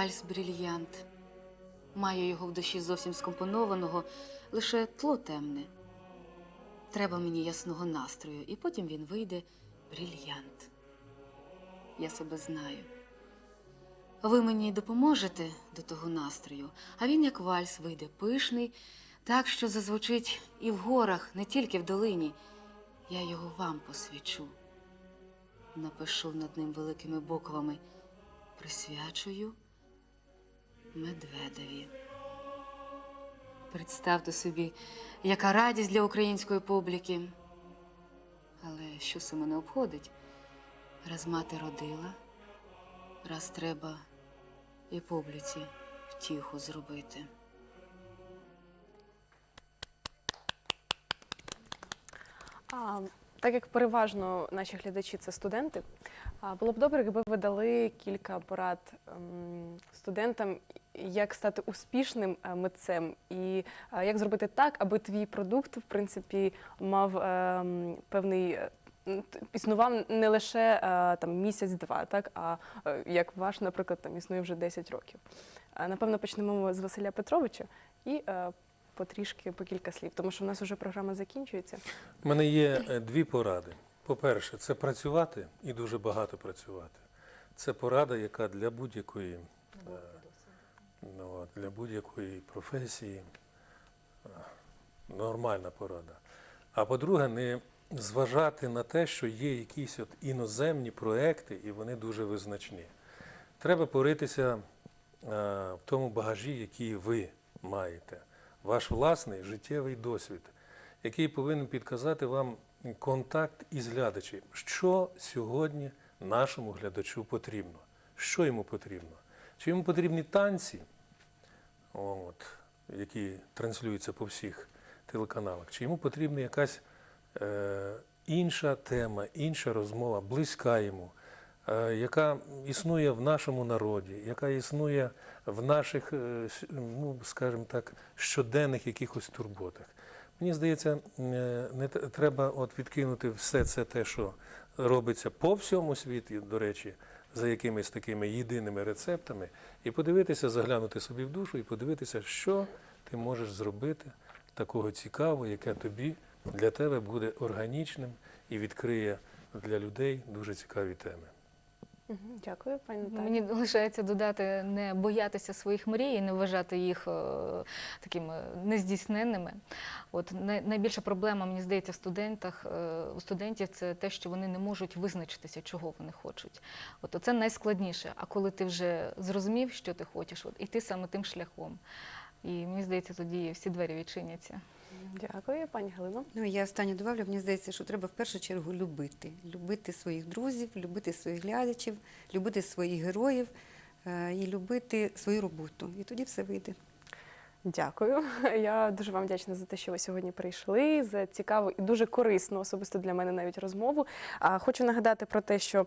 Вальс брільянт. Маю його в душі зовсім скомпонованого, лише тло темне. Треба мені ясного настрою, і потім він вийде брільянт. Я себе знаю. Ви мені допоможете до того настрою, а він, як вальс, вийде пишний, так що зазвучить і в горах, не тільки в долині. Я його вам посвячу. Напишу над ним великими буквами. Присвячую Медведеві. Представте собі, яка радість для української публіки. Але що це мене обходить? Раз мати родила, раз треба і публіці втіху зробити. А, так як переважно наші глядачі це студенти, було б добре, якби ви дали кілька порад ем, студентам, як стати успішним е, митцем, і е, як зробити так, аби твій продукт, в принципі, мав ем, певний. е, Існував не лише там місяць-два, так а як ваш, наприклад, там існує вже 10 років. Напевно, почнемо з Василя Петровича і потрішки по кілька слів, тому що в нас вже програма закінчується. У мене є е, дві поради. По-перше, це працювати і дуже багато працювати. Це порада, яка для будь-якої е, ну, для будь-якої професії е, нормальна порада. А по-друге, не зважати на те, що є якісь от іноземні проекти, і вони дуже визначні. Треба поритися в тому багажі, який ви маєте, ваш власний життєвий досвід, який повинен підказати вам контакт із глядачем. Що сьогодні нашому глядачу потрібно? Що йому потрібно? Чи йому потрібні танці, от, які транслюються по всіх телеканалах, чи йому потрібна якась е, інша тема, інша розмова, близька йому, яка існує в нашому народі, яка існує в наших, е, ну, скажімо так, щоденних якихось турботах. Мені здається, е, не треба от відкинути все це те, що робиться по всьому світі, до речі, за якимись такими єдиними рецептами, і подивитися, заглянути собі в душу і подивитися, що ти можеш зробити такого цікавого, яке тобі для тебе буде органічним і відкриє для людей дуже цікаві теми. Дякую, пані Наталі. Мені лишається додати не боятися своїх мрій і не вважати їх е, такими нездійсненними. От найбільша проблема, мені здається, в студентах е, у студентів це те, що вони не можуть визначитися, чого вони хочуть. От це найскладніше. А коли ти вже зрозумів, що ти хочеш, от іти саме тим шляхом. І мені здається, тоді всі двері відчиняться. Дякую, пані Галино. Ну, я останнє добавлю, мені здається, що треба в першу чергу любити. Любити своїх друзів, любити своїх глядачів, любити своїх героїв е, і любити свою роботу. І тоді все вийде. Дякую. Я дуже вам вдячна за те, що ви сьогодні прийшли, за цікаву і дуже корисну особисто для мене навіть розмову. А хочу нагадати про те, що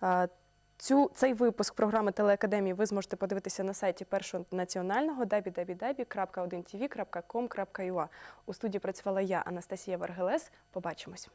а, цю цей випуск програми телеакадемії ви зможете подивитися на сайті першого національного www.1tv.com.ua. У студії працювала я, Анастасія Варгелес. Побачимось.